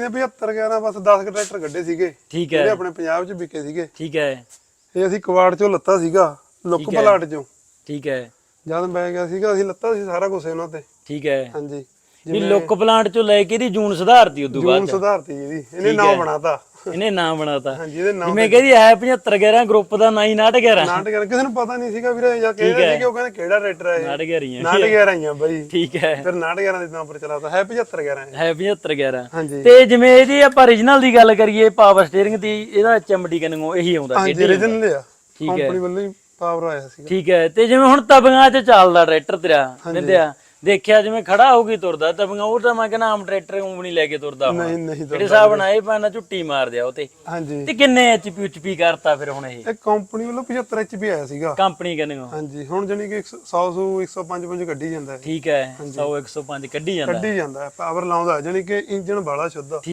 ਇਹ 75 11 ਬਸ 10 ਕੁ ਟਰੈਕਟਰ ਗੱਡੇ ਸੀਗੇ ਠੀਕ ਜਿਹੜੇ ਹੈ ਆਪਣੇ ਪੰਜਾਬ 'ਚ ਵਿਕੇ ਸੀਗੇ। ਠੀਕ ਹੈ। ਇਹ ਅਸੀਂ ਕਵਾੜ 'ਚੋਂ ਲੱਤਾ ਸੀਗਾ ਲੁੱਕ ਠੀਕ ਹੈ। ਪਲਾਟ 'ਚੋਂ। ਠੀਕ ਹੈ। ਜਦ ਮੈਂ ਗਿਆ ਸੀਗਾ ਅਸੀਂ ਲੱਤਾ ਸੀ ਸਾਰਾ ਕੁਝ ਇਹਨਾਂ ਤੇ। ਠੀਕ ਹੈ। ਹਾਂਜੀ। ਵੀ ਲੁੱਕ ਪਲਾਂਟ ਚੋਂ ਲੈ ਕੇ ਦੀ ਜੂਨ ਸੁਧਾਰਤੀ ਉਦੋਂ ਜੂਨ ਬਾਅਦ। ਚ। ਸੁਧਾਰਤੀ ਇਹਦੀ। ਇਹਨੇ ਨਾਮ ਬਣਾਤਾ। ਇਹਨੇ ਨਾਮ ਬਣਾਤਾ। ਹਾਂਜੀ ਇਹਦੇ ਨਾਮ ਜਿਵੇਂ ਕਹਿੰਦੀ ਹੈ 75 11 ਗਰੁੱਪ ਦਾ ਨਾਂ ਹੀ 69 11 ਨਾਟਕ ਕਿਸੇ ਨੂੰ ਪਤਾ ਨਹੀਂ ਸੀਗਾ ਵੀਰੇ ਜਾਂ ਕਹਿੰਦੇ ਸੀਗੇ ਉਹ ਕਹਿੰਦੇ ਕਿਹੜਾ ਟਰੈਕਟਰ ਹੈ ਇਹ? 69 11 ਨਾਟਕ ਆ ਰਹੀਆਂ ਬਾਈ। ਠੀਕ ਹੈ। ਫਿਰ ਨਾਟਕ 11 ਦੇ ਨਾਮ ਪਰ ਚਲਾਤਾ ਹੈ 75 11 ਹੈ 75 11 ਹਾਂਜੀ। ਤੇ ਜਿਵੇਂ ਇਹਦੀ ਆਪਾਂ origignal ਦੀ ਗੱਲ ਕਰੀਏ ਪਾਵਰ ਸਟੀਅਰਿੰਗ ਦੀ ਇਹਦਾ ਚਮੜੀ ਕਨਗੋ ਇਹੀ ਆਉਂਦਾ ਹਾਂਜੀ ਕਿਹੜੀ original ਆ। ਠੀਕ ਹੈ। ਕੰਪਨੀ ਵੱਲੋਂ ਹੀ ਪਾਵਰ ਆਇਆ ਸੀਗਾ। ਠੀਕ ਹੈ। ਤੇ ਜਿਵੇਂ ਹੁਣ ਤਬੀਆਂ 'ਚ ਚੱਲਦਾ ਟਰੈਕਟਰ ਤੇਰਾ ਬਿੰਦਿਆ ਦੇਖਿਆ ਜਿਵੇਂ ਖੜਾ ਹੋ ਗਈ ਤੁਰਦਾ ਤਬੀਆਂ ਉਹ ਤਾਂ ਮੈਂ ਕਹਿੰਦਾ ਆਮ ਟਰੈਕਟਰ ਨਹੀਂ ਲੈ ਕੇ ਤੁਰਦਾ ਨਹੀਂ ਜਿਹੜੇ ਨਾਲ ਇਹ ਪੈਣਾ ਝੁੱਟੀ ਮਾਰ ਦਿਆ ਉਹ ਤੇ। ਹਾਂਜੀ। ਤੇ ਕਿੰਨੇ ਐਚਪੀ ਉੱਚਪੀ ਕਰਤਾ ਫਿਰ ਹੁਣ ਇਹ? ਇਹ ਕੰਪਨੀ ਵੱਲੋਂ 75 ਐਚਪੀ ਆਇਆ ਸੀਗਾ। ਕੰਪਨੀ ਕਨਗੋ ਹਾਂਜੀ ਹੁਣ ਜਾਨੀ ਕਿ 100 100 105 ਪੰਜ ਕੱਢੀ ਜਾਂਦਾ ਹੈ ਠੀਕ ਹੈ 100 105 ਕੱਢੀ ਜਾਂਦਾ। ਕੱਢੀ ਜਾਂਦਾ ਪਾਵਰ ਲਾਉਂਦਾ ਜਾਨੀ ਕਿ ਇੰਜਨ ਬਾਲਾ ਸ਼ੁੱਧ।